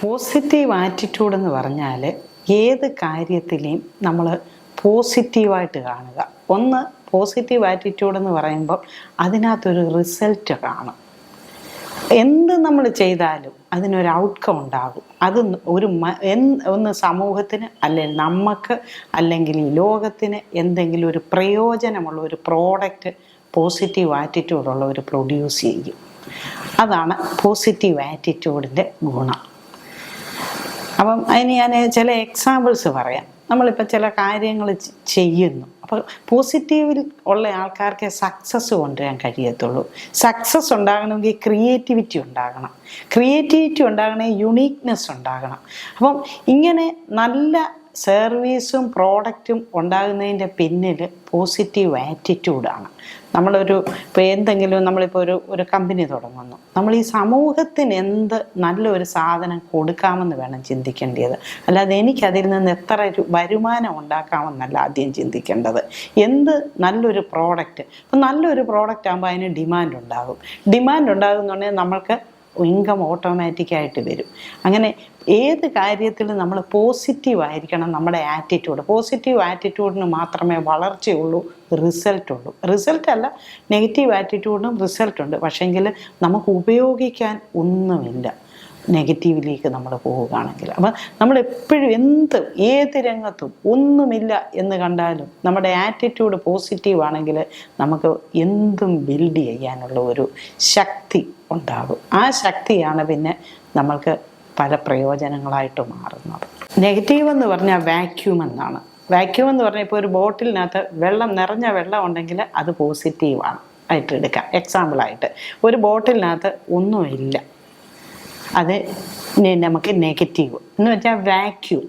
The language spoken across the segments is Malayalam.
പോസിറ്റീവ് ആറ്റിറ്റ്യൂഡ് എന്ന് പറഞ്ഞാൽ ഏത് കാര്യത്തിലെയും നമ്മൾ പോസിറ്റീവായിട്ട് കാണുക. ഒന്ന് പോസിറ്റീവ് ആറ്റിറ്റ്യൂഡ് എന്ന് പറയുമ്പോൾ അതിനകത്തൊരു റിസൾട്ട് കാണും. എന്ത് നമ്മൾ ചെയ്താലും അതിനൊരു ഔട്ട്കം ഉണ്ടാകും. അത് ഒരു ഒന്ന് സമൂഹത്തിന് അല്ലെങ്കിൽ നമുക്ക് അല്ലെങ്കിൽ ഈ ലോകത്തിന് എന്തെങ്കിലും ഒരു പ്രയോജനമുള്ള ഒരു പ്രോഡക്റ്റ് പോസിറ്റീവ് ആറ്റിറ്റ്യൂഡുള്ളവർ പ്രൊഡ്യൂസ് ചെയ്യും. അതാണ് പോസിറ്റീവ് ആറ്റിറ്റ്യൂഡിന്റെ ഗുണം. അപ്പം അതിന് ഞാൻ ചില എക്സാമ്പിൾസ് പറയാം. നമ്മളിപ്പോൾ ചില കാര്യങ്ങൾ ചെയ്യുന്നു. അപ്പോൾ പോസിറ്റീവിൽ ഉള്ള ആൾക്കാർക്ക് സക്സസ് കൊണ്ടുവരാൻ കഴിയത്തുള്ളൂ. സക്സസ് ഉണ്ടാകണമെങ്കിൽ ക്രിയേറ്റിവിറ്റി ഉണ്ടാകണം. ക്രിയേറ്റിവിറ്റി ഉണ്ടാകണമെങ്കിൽ യുണീക്നെസ് ഉണ്ടാകണം. അപ്പം ഇങ്ങനെ നല്ല സർവീസും പ്രോഡക്റ്റും ഉണ്ടാകുന്നതിന്റെ പിന്നിൽ പോസിറ്റീവ് ആറ്റിറ്റ്യൂഡാണ് നമ്മളൊരു ഇപ്പോൾ എന്തെങ്കിലും നമ്മളിപ്പോൾ ഒരു ഒരു കമ്പനി തുടങ്ങുന്നു. നമ്മൾ ഈ സമൂഹത്തിന് എന്ത് നല്ലൊരു സാധനം കൊടുക്കാമെന്ന് വേണം ചിന്തിക്കേണ്ടത്. അല്ലാതെ എനിക്കതിൽ നിന്ന് എത്ര വരുമാനം ഉണ്ടാക്കാമെന്നല്ല ആദ്യം ചിന്തിക്കേണ്ടത്. എന്ത് നല്ലൊരു പ്രോഡക്റ്റ് ഇപ്പം നല്ലൊരു പ്രോഡക്റ്റ് ആകുമ്പോൾ അതിന് ഡിമാൻഡ് ഉണ്ടാകും. ഡിമാൻഡ് ഉണ്ടാകുന്നുണ്ടെങ്കിൽ നമ്മൾക്ക് ഇൻകം ഓട്ടോമാറ്റിക്കായിട്ട് വരും. അങ്ങനെ ഏത് കാര്യത്തിലും നമ്മൾ പോസിറ്റീവ് ആയിരിക്കണം നമ്മുടെ ആറ്റിറ്റ്യൂഡ് പോസിറ്റീവ് ആറ്റിറ്റ്യൂഡിന് മാത്രമേ വളർച്ചയുള്ളൂ റിസൾട്ട് ഉള്ളൂ. റിസൾട്ട് അല്ല നെഗറ്റീവ് ആറ്റിറ്റ്യൂഡിനും റിസൾട്ട് ഉണ്ട്. പക്ഷേങ്കിൽ നമുക്ക് ഉപയോഗിക്കാൻ ഒന്നുമില്ല. നെഗറ്റീവിലേക്ക് നമ്മൾ പോവുകയാണെങ്കിൽ അപ്പം നമ്മൾ എപ്പോഴും എന്ത് ഏത് രംഗത്തും ഒന്നുമില്ല എന്ന് കണ്ടാലും നമ്മുടെ ആറ്റിറ്റ്യൂഡ് പോസിറ്റീവ് ആണെങ്കിൽ നമുക്ക് എന്തും ബിൽഡ് ചെയ്യാനുള്ള ഒരു ശക്തി ഉണ്ടാകും. ആ ശക്തിയാണ് പിന്നെ നമ്മൾക്ക് പല പ്രയോജനങ്ങളായിട്ട് മാറുന്നത്. നെഗറ്റീവ് എന്ന് പറഞ്ഞാൽ വാക്യൂം എന്നാണ്. വാക്യൂം എന്ന് പറഞ്ഞാൽ ഇപ്പോൾ ഒരു ബോട്ടിലിനകത്ത് വെള്ളം നിറഞ്ഞ വെള്ളം ഉണ്ടെങ്കിൽ അത് പോസിറ്റീവാണ് ആയിട്ട് എടുക്കാം. എക്സാമ്പിളായിട്ട് ഒരു ബോട്ടിലിനകത്ത് ഒന്നുമില്ല. അത് നമുക്ക് നെഗറ്റീവ് എന്ന് വെച്ചാൽ വാക്യൂം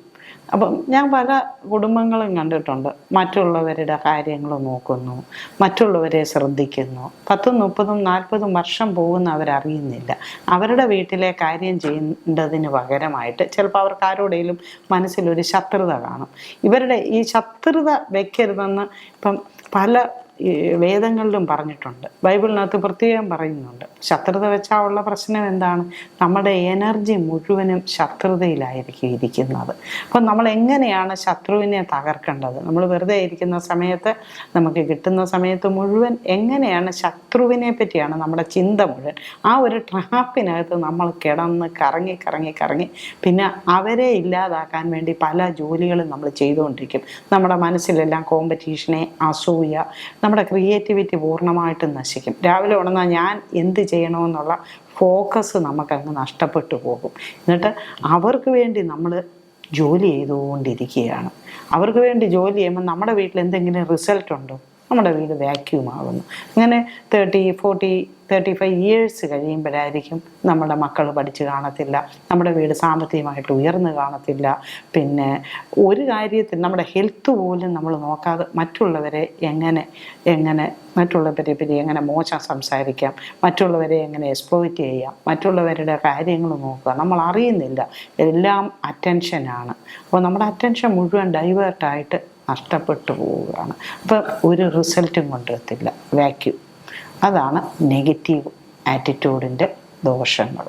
അപ്പം ഞാൻ പല കുടുംബങ്ങളും കണ്ടിട്ടുണ്ട്. മറ്റുള്ളവരുടെ കാര്യങ്ങൾ നോക്കുന്നു. മറ്റുള്ളവരെ ശ്രദ്ധിക്കുന്നു. പത്തും മുപ്പതും നാൽപ്പതും വർഷം പോകുന്ന അവരറിയുന്നില്ല. അവരുടെ വീട്ടിലെ കാര്യം ചെയ്യേണ്ടതിന് പകരമായിട്ട് ചിലപ്പോൾ അവർക്ക് ആരോടെങ്കിലും മനസ്സിലൊരു ശത്രുത കാണും. ഇവരുടെ ഈ ശത്രുത വെക്കരുതെന്ന് ഇപ്പം പല ഈ വേദങ്ങളിലും പറഞ്ഞിട്ടുണ്ട്. ബൈബിളിനകത്ത് പ്രത്യേകം പറയുന്നുണ്ട്. ശത്രുത വെച്ചാൽ ഉള്ള പ്രശ്നം എന്താണ്? നമ്മുടെ എനർജി മുഴുവനും ശത്രുതയിലായിരിക്കും ഇരിക്കുന്നത് അപ്പം നമ്മൾ എങ്ങനെയാണ് ശത്രുവിനെ തകർക്കേണ്ടത്? നമ്മൾ വെറുതെ ഇരിക്കുന്ന സമയത്ത് നമുക്ക് കിട്ടുന്ന സമയത്ത് മുഴുവൻ എങ്ങനെയാണ് ശത്രുവിനെ പറ്റിയാണ് നമ്മുടെ ചിന്ത മുഴുവൻ. ആ ഒരു ട്രാപ്പിനകത്ത് നമ്മൾ കിടന്ന് കറങ്ങി കറങ്ങി കറങ്ങി പിന്നെ അവരെ ഇല്ലാതാക്കാൻ വേണ്ടി പല ജോലികളും നമ്മൾ ചെയ്തുകൊണ്ടിരിക്കും. നമ്മുടെ മനസ്സിലെല്ലാം കോമ്പറ്റീഷനെ അസൂയ നമ്മുടെ ക്രിയേറ്റിവിറ്റി പൂർണമായിട്ടും നശിക്കും. രാവിലെ ഉണർന്നാൽ ഞാൻ എന്ത് ചെയ്യണമെന്നുള്ള ഫോക്കസ് നമുക്കങ്ങ് നഷ്ടപ്പെട്ടു പോകും. എന്നിട്ട് അവർക്ക് വേണ്ടി നമ്മൾ ജോലി ചെയ്തുകൊണ്ടിരിക്കുകയാണ്. അവർക്ക് വേണ്ടി ജോലി ചെയ്യുമ്പോൾ നമ്മുടെ വീട്ടിൽ എന്തെങ്കിലും റിസൾട്ട് ഉണ്ടോ? നമ്മുടെ വീട് വാക്യൂം ആകുന്നു അങ്ങനെ thirty forty thirty five years കഴിയുമ്പോഴായിരിക്കും നമ്മുടെ മക്കൾ പഠിച്ച് കാണത്തില്ല. നമ്മുടെ വീട് സാമ്പത്തികമായിട്ട് ഉയർന്നു കാണത്തില്ല. പിന്നെ ഒരു കാര്യത്തിൽ നമ്മുടെ ഹെൽത്ത് പോലും നമ്മൾ നോക്കാതെ മറ്റുള്ളവരെ എങ്ങനെ എങ്ങനെ മറ്റുള്ളവരെ പറ്റി എങ്ങനെ മോശം സംസാരിക്കാം? മറ്റുള്ളവരെ എങ്ങനെ എക്സ്പ്ലോയിറ്റ് ചെയ്യാം? മറ്റുള്ളവരുടെ കാര്യങ്ങൾ നോക്കുക. നമ്മൾ അറിയുന്നില്ല. എല്ലാം അറ്റൻഷനാണ് അപ്പോൾ നമ്മുടെ അറ്റൻഷൻ മുഴുവൻ ഡൈവേർട്ടായിട്ട് നഷ്ടപ്പെട്ടു പോവുകയാണ്. അപ്പം ഒരു റിസൾട്ടും കൊണ്ടുവരത്തില്ല. വാക്യൂം അതാണ് നെഗറ്റീവ് ആറ്റിറ്റ്യൂഡിന്റെ ദോഷങ്ങൾ.